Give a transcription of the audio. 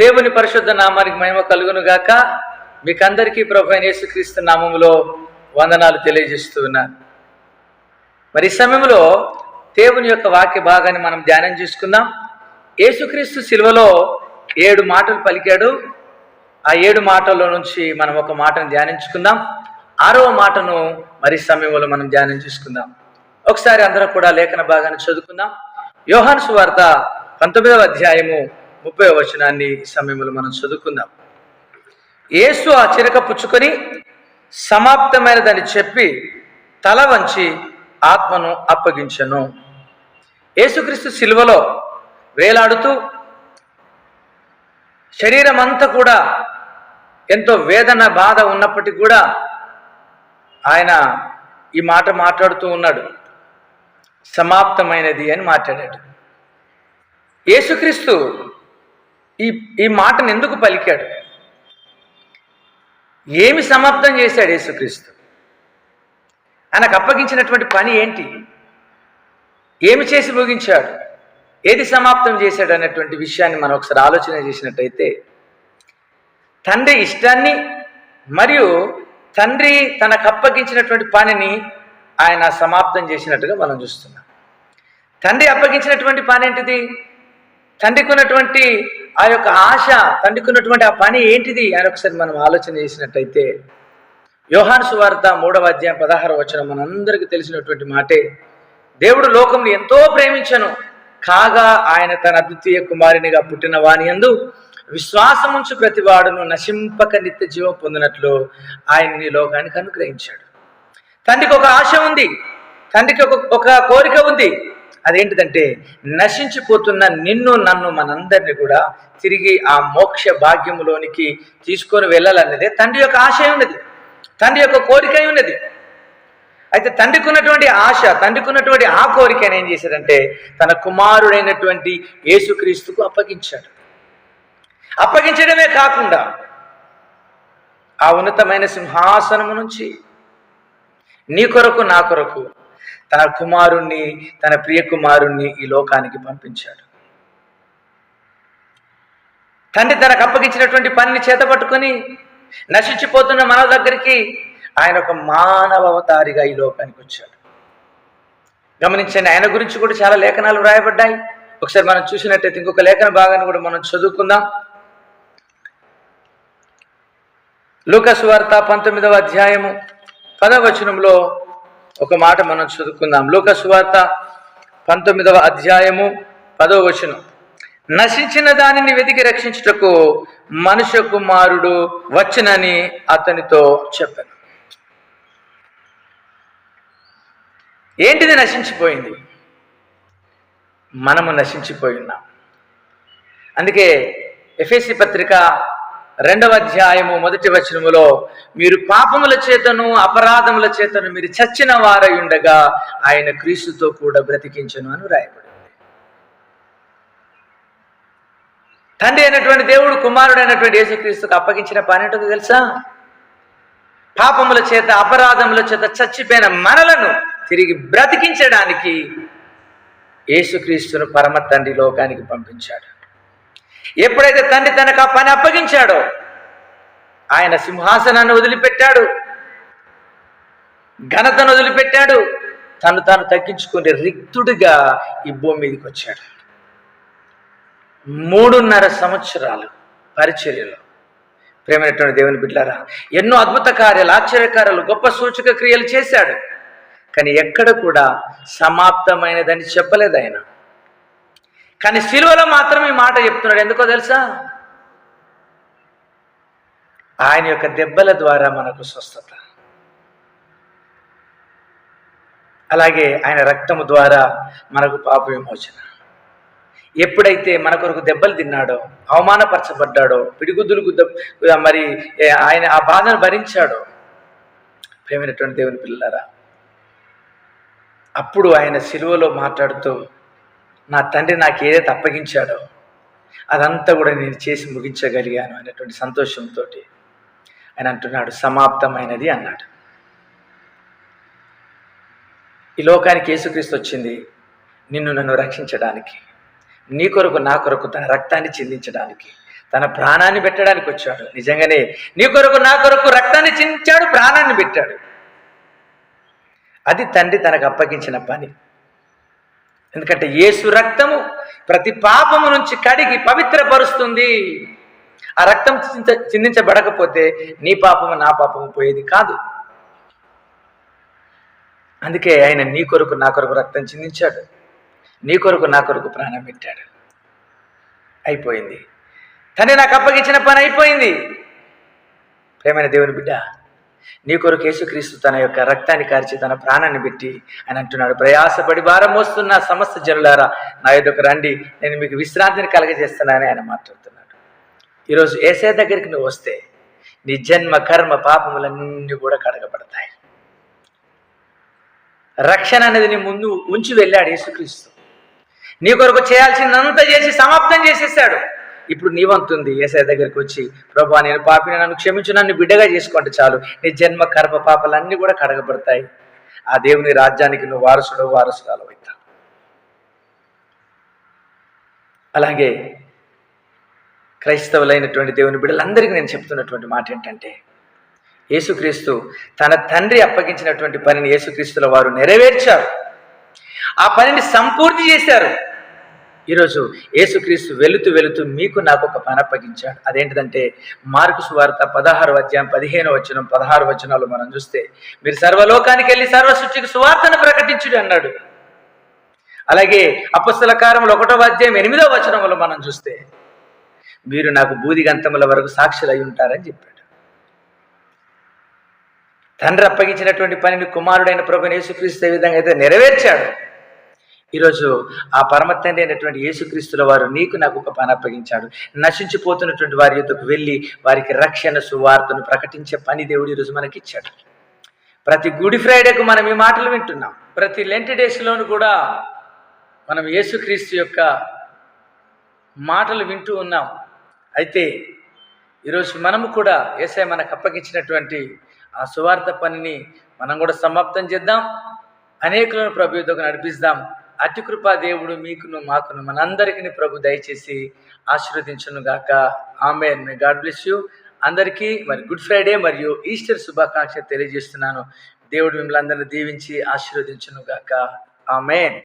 దేవుని పరిశుద్ధ నామానికి మహిమ కలుగును గాక మీకందరికీ ప్రభు యేసుక్రీస్తు నామములో వందనాలు తెలియజేస్తూ ఉన్నాను మరి ఈ సమయంలో దేవుని యొక్క వాక్య భాగాన్ని మనం ధ్యానం చేసుకుందాం. యేసుక్రీస్తు శిల్వలో ఏడు మాటలు పలికాడు. ఆ ఏడు మాటల్లో నుంచి మనం ఒక మాటను ధ్యానించుకుందాం. ఆరవ మాటను మరి సమయంలో మనం ధ్యానం చేసుకుందాం. ఒకసారి అందరం కూడా లేఖన భాగాన్ని చదువుకుందాం. యోహాను సువార్త పంతొమ్మిదవ అధ్యాయము ముప్పై వచనాన్ని సమయంలో మనం చదువుకుందాం. యేసు ఆ చిరక పుచ్చుకొని సమాప్తమైనదని చెప్పి తల వంచి ఆత్మను అప్పగించను. యేసుక్రీస్తు శిలువలో వేలాడుతూ శరీరం అంతా కూడా ఎంతో వేదన బాధ ఉన్నప్పటికీ కూడా ఆయన ఈ మాట మాట్లాడుతూ ఉన్నాడు. సమాప్తమైనది అని మాట్లాడాడు. యేసుక్రీస్తు ఈ ఈ మాటను ఎందుకు పలికాడు? ఏమి సమాప్తం చేశాడు యేసుక్రీస్తు? ఆయనకు అప్పగించినటువంటి పని ఏంటి? ఏమి చేసి ముగించాడు? ఏది సమాప్తం చేశాడు అనేటువంటి విషయాన్ని మనం ఒకసారి ఆలోచన చేసినట్టయితే తండ్రి ఇష్టాన్ని మరియు తండ్రి తనకు అప్పగించినటువంటి పనిని ఆయన సమాప్తం చేసినట్టుగా మనం చూస్తున్నాం. తండ్రి అప్పగించినటువంటి పని ఏంటిది? తండ్రికి ఉన్నటువంటి ఆ యొక్క ఆశ తండ్రికి ఉన్నటువంటి ఆ పని ఏంటిది అని ఒకసారి మనం ఆలోచన చేసినట్టయితే యోహాను సువార్త మూడవ అధ్యాయం పదహారు వచ్చిన మనందరికీ తెలిసినటువంటి మాటే. దేవుడు లోకంని ఎంతో ప్రేమించను. కాగా ఆయన తన అద్వితీయ కుమారునిగా పుట్టిన వాని యందు విశ్వాసముంచు ప్రతివాడును నశింపక నిత్య జీవం పొందినట్లు ఆయన్ని లోకానికి అనుగ్రహించాడు. తండ్రికి ఒక ఆశ ఉంది. తండ్రికి ఒక ఒక కోరిక ఉంది. అదేంటిదంటే నశించిపోతున్న నిన్ను నన్ను మనందరినీ కూడా తిరిగి ఆ మోక్ష భాగ్యములోనికి తీసుకొని వెళ్ళాలన్నదే తండ్రి యొక్క ఆశయం ఉన్నది. తండ్రి యొక్క కోరిక ఉన్నది. అయితే తండ్రికి ఉన్నటువంటి ఆశ తండ్రికి ఉన్నటువంటి ఆ కోరికను ఏం చేశాడంటే తన కుమారుడైనటువంటి యేసుక్రీస్తుకు అప్పగించాడు. అప్పగించడమే కాకుండా ఆ ఉన్నతమైన సింహాసనము నుంచి నీ కొరకు నా కొరకు తన కుమారుణ్ణి తన ప్రియ కుమారుణ్ణి ఈ లోకానికి పంపించాడు. తండ్రి తనకు అప్పగించినటువంటి పనిని చేతపట్టుకుని నశించిపోతున్న మన దగ్గరికి ఆయన ఒక మానవ అవతారిగా ఈ లోకానికి వచ్చాడు. గమనించండి ఆయన గురించి కూడా చాలా లేఖనాలు వ్రాయబడ్డాయి. ఒకసారి మనం చూసినట్టయితే ఇంకొక లేఖన భాగాన్ని కూడా మనం చదువుకుందాం. లూకస్ వార్త పంతొమ్మిదవ అధ్యాయము పదవచనంలో ఒక మాట మనం చదువుకుందాం. లోకస్వార్త పంతొమ్మిదవ అధ్యాయము పదవ వచనం. నశించిన దానిని వెతికి రక్షించుటకు మనుష్య కుమారుడు వచ్చనని అతనితో చెప్పాను. ఏంటిది నశించిపోయింది? మనము నశించిపోయి ఉన్నాం. అందుకే ఎఫ్ఎస్సి పత్రిక రెండవ అధ్యాయము మొదటి వచనములో మీరు పాపముల చేతను అపరాధముల చేతను మీరు చచ్చిన వారై ఉండగా ఆయన క్రీస్తుతో కూడా బ్రతికించను అని రాయబడింది తండ్రి అయినటువంటి దేవుడు కుమారుడైనటువంటి యేసుక్రీస్తుకు అప్పగించిన పని ఏంటో తెలుసా? పాపముల చేత అపరాధముల చేత చచ్చిపోయిన మనలను తిరిగి బ్రతికించడానికి యేసుక్రీస్తును పరమ తండ్రి లోకానికి పంపించాడు. ఎప్పుడైతే తండ్రి తనకు ఆ పని అప్పగించాడో ఆయన సింహాసనాన్ని వదిలిపెట్టాడు. ఘనతను వదిలిపెట్టాడు. తను తాను తగ్గించుకుని రిక్తుడిగా ఈ భూమి మీదకి వచ్చాడు. మూడున్నర సంవత్సరాలు పరిచర్యలో. ప్రేమైనటువంటి దేవుని బిడ్డారా ఎన్నో అద్భుత కార్యాలు ఆశ్చర్యకార్యాలు గొప్ప సూచక క్రియలు చేశాడు. కానీ ఎక్కడ కూడా సమాప్తమైనదని చెప్పలేదు ఆయన. కానీ శిలువలో మాత్రం ఈ మాట చెప్తున్నాడు. ఎందుకో తెలుసా? ఆయన యొక్క దెబ్బల ద్వారా మనకు స్వస్థత. అలాగే ఆయన రక్తము ద్వారా మనకు పాప విమోచన. ఎప్పుడైతే మన కొరకు దెబ్బలు తిన్నాడో అవమానపరచబడ్డాడో పిడిగుద్దులు గుద్ద మరి ఏ, ఆయన ఆ బాధను భరించాడో ప్రేమైనటువంటి దేవుని పిల్లలారా అప్పుడు ఆయన సిలువలో మాట్లాడుతూ నా తండ్రి నాకు ఏదైతే అప్పగించాడో అదంతా కూడా నేను చేసి ముగించగలిగాను అనేటువంటి సంతోషంతో ఆయన అంటున్నాడు సమాప్తమైనది అన్నాడు. ఈ లోకానికి యేసుక్రీస్తు వచ్చింది నిన్ను నన్ను రక్షించడానికి నీ కొరకు నా కొరకు తన రక్తాన్ని చిందించడానికి తన ప్రాణాన్ని పెట్టడానికి వచ్చాడు. నిజంగానే నీ కొరకు నా కొరకు రక్తాన్ని చిందించాడు ప్రాణాన్ని పెట్టాడు. అది తండ్రి తనకు అప్పగించిన పని. ఎందుకంటే యేసు రక్తము ప్రతి పాపము నుంచి కడిగి పవిత్రపరుస్తుంది. ఆ రక్తం చిందించబడకపోతే నీ పాపము నా పాపము పోయేది కాదు. అందుకే ఆయన నీ కొరకు నా కొరకు రక్తం చిందించాడు. నీ కొరకు నా కొరకు ప్రాణం పెట్టాడు. అయిపోయింది. తండ్రి నాకు అప్పగించిన పని అయిపోయింది. ప్రేమైన దేవుని బిడ్డ నీ కొరకు యేసుక్రీస్తు తన యొక్క రక్తాన్ని కార్చి తన ప్రాణాన్ని పెట్టి అని అంటున్నాడు ప్రయాసపడి భారం మోస్తున్న సమస్త జనులారా నా యొక్క రండి నేను మీకు విశ్రాంతిని కలగజేస్తున్నానని ఆయన మాట్లాడుతున్నాడు. ఈరోజు ఏసే దగ్గరికి నువ్వు వస్తే నీ జన్మ కర్మ పాపములన్నీ కూడా కడగబడతాయి. రక్షణ అనేది నీ ముందు ఉంచి వెళ్ళాడు యేసుక్రీస్తు. నీ కొరకు చేయాల్సిందంతా చేసి సమాప్తం చేసేసాడు. ఇప్పుడు నీ వంతుంది ఏసఐ దగ్గరికి వచ్చి ప్రభా నేను పాపిని నన్ను క్షమించు నన్ను బిడ్డగా చేసుకోండి చాలు. నీ జన్మ కర్మ పాపాలన్నీ కూడా కడగబడతాయి. ఆ దేవుని రాజ్యానికి నువ్వు వారసుడు వారసురాలు అవుతావు అలాగే క్రైస్తవులైనటువంటి దేవుని బిడ్డలందరికీ నేను చెప్తున్నటువంటి మాట ఏంటంటే యేసుక్రీస్తు తన తండ్రి అప్పగించినటువంటి పనిని యేసుక్రీస్తుల వారు నెరవేర్చారు. ఆ పనిని సంపూర్తి చేశారు. ఈరోజు యేసుక్రీస్తు వెళుతూ వెళుతూ మీకు నాకు ఒక పని అప్పగించాడు అదేంటిదంటే మార్కు సువార్త పదహారు అధ్యాయం పదిహేను వచనం పదహారు వచనాలు మనం చూస్తే మీరు సర్వలోకానికి వెళ్ళి సర్వసృష్టికి సువార్తను ప్రకటించుడు అన్నాడు. అలాగే అపస్తుల కారంలో ఒకటో అధ్యాయం ఎనిమిదో వచనంలో మనం చూస్తే మీరు నాకు బూదిగంతముల వరకు సాక్షులు అయి ఉంటారని చెప్పాడు. తండ్రి అప్పగించినటువంటి పనిని కుమారుడైన ప్రభు యేసుక్రీస్తు ఏ విధంగా అయితే నెరవేర్చాడు? ఈరోజు ఆ పరమ తండ్రి అయినటువంటి యేసుక్రీస్తుల వారు నీకు నాకు ఒక పని అప్పగించాడు. నశించిపోతున్నటువంటి వారి యుద్ధకు వెళ్ళి వారికి రక్షణ సువార్తను ప్రకటించే పని దేవుడు ఈరోజు మనకి ఇచ్చాడు ప్రతి గుడి ఫ్రైడేకు మనం ఈ మాటలు వింటున్నాం. ప్రతి లెంట్ డేస్లోను కూడా మనం యేసుక్రీస్తు యొక్క మాటలు వింటూ ఉన్నాం. అయితే ఈరోజు మనము కూడా ఏసఐ మనకు అప్పగించినటువంటి ఆ సువార్త పనిని మనం కూడా సమాప్తం చేద్దాం. అనేకులను ప్రభు నడిపిస్తాం. అతికృపా దేవుడు మీకును మాకును మనందరికీ ప్రభు దయచేసి ఆశీర్వదించను గాక. ఆమె గాడ్ బ్లెస్ యూ అందరికీ మరి గుడ్ ఫ్రైడే మరియు ఈస్టర్ శుభాకాంక్ష తెలియజేస్తున్నాను. దేవుడు మిమ్మల్ని అందరిని దీవించి ఆశీర్వదించను గాక. ఆమెన్.